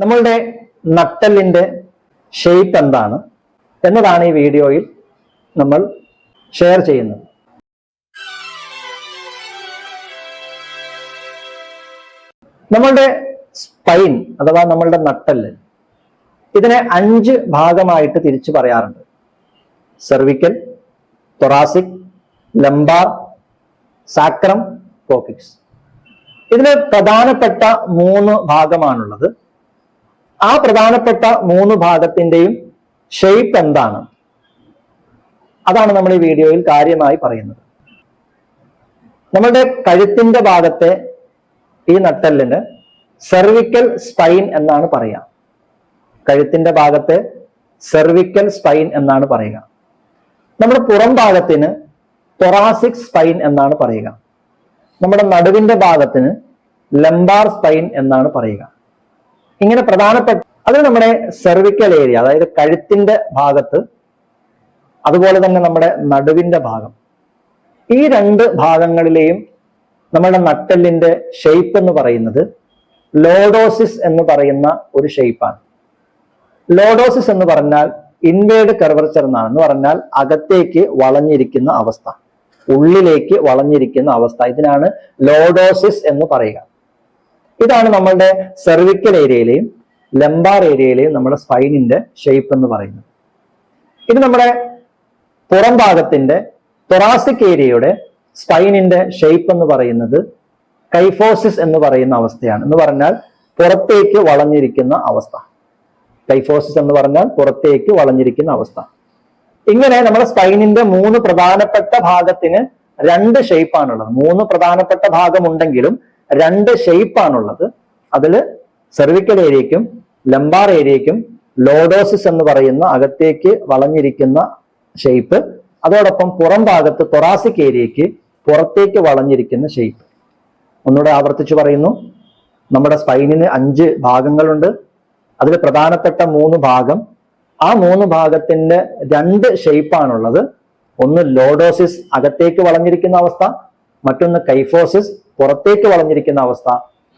നമ്മളുടെ നട്ടലിന്റെ ഷേപ്പ് എന്താണ് എന്നതാണ് ഈ വീഡിയോയിൽ നമ്മൾ ഷെയർ ചെയ്യുന്നത്. നമ്മളുടെ സ്പൈൻ അഥവാ നമ്മളുടെ നട്ടൽ ഇതിനെ അഞ്ച് ഭാഗമായിട്ട് തിരിച്ചു പറയാറുണ്ട്. Cervical thoracic lumbar sacrum coccyx ഇതിന് പ്രധാനപ്പെട്ട മൂന്ന് ഭാഗമാണുള്ളത്. ആ പ്രധാനപ്പെട്ട മൂന്ന് ഭാഗത്തിന്റെയും ഷെയ്പ്പ് എന്താണ്? അതാണ് നമ്മൾ ഈ വീഡിയോയിൽ കാര്യമായി പറയുന്നത്. നമ്മളുടെ കഴുത്തിന്റെ ഭാഗത്തെ ഈ നട്ടെല്ലിന് സെർവിക്കൽ സ്പൈൻ എന്നാണ് പറയുക. കഴുത്തിന്റെ ഭാഗത്തെ സെർവിക്കൽ സ്പൈൻ എന്നാണ് പറയുക. നമ്മുടെ പുറം ഭാഗത്തിന് തൊറാസിക് സ്പൈൻ എന്നാണ് പറയുക. നമ്മുടെ നടുവിന്റെ ഭാഗത്തിന് ലംബാർ സ്പൈൻ എന്നാണ് പറയുക. ഇങ്ങനെ പ്രധാനപ്പെട്ട അത് നമ്മുടെ സെർവിക്കൽ ഏരിയ അതായത് കഴുത്തിന്റെ ഭാഗത്ത് അതുപോലെ തന്നെ നമ്മുടെ നടുവിന്റെ ഭാഗം. ഈ രണ്ട് ഭാഗങ്ങളിലെയും നമ്മുടെ നട്ടെല്ലിന്റെ ഷെയ്പ്പ് എന്ന് പറയുന്നത് ലോഡോസിസ് എന്ന് പറയുന്ന ഒരു ഷെയ്പ്പാണ് ലോഡോസിസ് എന്ന് പറഞ്ഞാൽ ഇൻവേർഡ് കർവർച്ചർ എന്നാണ്. എന്ന് പറഞ്ഞാൽ അകത്തേക്ക് വളഞ്ഞിരിക്കുന്ന അവസ്ഥ. ഉള്ളിലേക്ക് വളഞ്ഞിരിക്കുന്ന അവസ്ഥ. ഇതിനാണ് ലോഡോസിസ് എന്ന് പറയുക. ഇതാണ് നമ്മളുടെ സെർവിക്കൽ ഏരിയയിലെയും ലംബാർ ഏരിയയിലെയും നമ്മുടെ സ്പൈനിന്റെ ഷേപ്പ് എന്ന് പറയുന്നത്. ഇത് നമ്മുടെ പുറം ഭാഗത്തിന്റെ തൊറാസിക് ഏരിയയുടെ സ്പൈനിന്റെ ഷേപ്പ് എന്ന് പറയുന്നത് കൈഫോസിസ് എന്ന് പറയുന്ന അവസ്ഥയാണ്. എന്ന് പറഞ്ഞാൽ പുറത്തേക്ക് വളഞ്ഞിരിക്കുന്ന അവസ്ഥ. കൈഫോസിസ് എന്ന് പറഞ്ഞാൽ പുറത്തേക്ക് വളഞ്ഞിരിക്കുന്ന അവസ്ഥ. ഇങ്ങനെ നമ്മുടെ സ്പൈനിന്റെ മൂന്ന് പ്രധാനപ്പെട്ട ഭാഗത്തിന് രണ്ട് ഷേപ്പാണുള്ളത് മൂന്ന് പ്രധാനപ്പെട്ട ഭാഗമുണ്ടെങ്കിലും രണ്ട് ഷെയ്പ്പാണുള്ളത് അതിൽ സെർവിക്കൽ ഏരിയയ്ക്കും ലംബാർ ഏരിയയ്ക്കും ലോഡോസിസ് എന്ന് പറയുന്ന അകത്തേക്ക് വളഞ്ഞിരിക്കുന്ന ഷെയ്പ്പ് അതോടൊപ്പം പുറം ഭാഗത്ത് തൊറാസിക് ഏരിയയ്ക്ക് പുറത്തേക്ക് വളഞ്ഞിരിക്കുന്ന ഷെയ്പ്പ് ഒന്നുകൂടെ ആവർത്തിച്ച് പറയുന്നു. നമ്മുടെ സ്പൈനിന് അഞ്ച് ഭാഗങ്ങളുണ്ട്. അതിൽ പ്രധാനപ്പെട്ട മൂന്ന് ഭാഗം. ആ മൂന്ന് ഭാഗത്തിന്റെ രണ്ട് ഷെയ്പ്പാണുള്ളത് ഒന്ന് ലോഡോസിസ് അകത്തേക്ക് വളഞ്ഞിരിക്കുന്ന അവസ്ഥ. മറ്റൊന്ന് കൈഫോസിസ് പുറത്തേക്ക് വളഞ്ഞിരിക്കുന്ന അവസ്ഥ.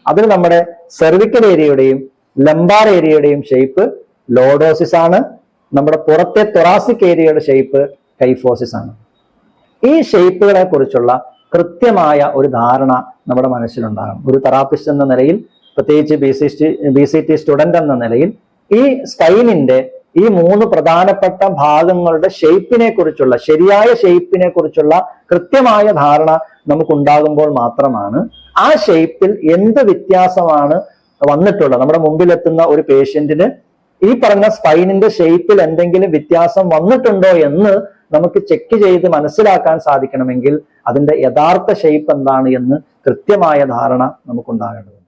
അതിൽ നമ്മുടെ സെർവിക്കൽ ഏരിയയുടെയും ലംബാർ ഏരിയയുടെയും ഷേപ്പ് ലോഡോസിസ് ആണ്. നമ്മുടെ പുറത്തെ തൊറാസിക് ഏരിയയുടെ ഷേപ്പ് കൈഫോസിസ് ആണ്. ഈ ഷേപ്പുകളെ കുറിച്ചുള്ള കൃത്യമായ ഒരു ധാരണ നമ്മുടെ മനസ്സിലുണ്ടാകണം. ഒരു തെറാപ്പിസ്റ്റ് എന്ന നിലയിൽ പ്രത്യേകിച്ച് B C B C T student എന്ന നിലയിൽ ഈ സ്റ്റൈലിന്റെ ഈ മൂന്ന് പ്രധാനപ്പെട്ട ഭാഗങ്ങളുടെ ഷേപ്പിനെ കുറിച്ചുള്ള ശരിയായ ഷേപ്പിനെ കുറിച്ചുള്ള കൃത്യമായ ധാരണ നമുക്കുണ്ടാകുമ്പോൾ മാത്രമാണ് ആ ഷേപ്പിൽ എന്ത് വ്യത്യാസമാണ് വന്നിട്ടുള്ളത്. നമ്മുടെ മുമ്പിലെത്തുന്ന ഒരു പേഷ്യന്റിന് ഈ പറഞ്ഞ സ്പൈനിന്റെ ഷേപ്പിൽ എന്തെങ്കിലും വ്യത്യാസം വന്നിട്ടുണ്ടോ എന്ന് നമുക്ക് ചെക്ക് ചെയ്ത് മനസ്സിലാക്കാൻ സാധിക്കണമെങ്കിൽ അതിന്റെ യഥാർത്ഥ ഷേപ്പ് എന്താണ് എന്ന് കൃത്യമായ ധാരണ നമുക്കുണ്ടാകേണ്ടത്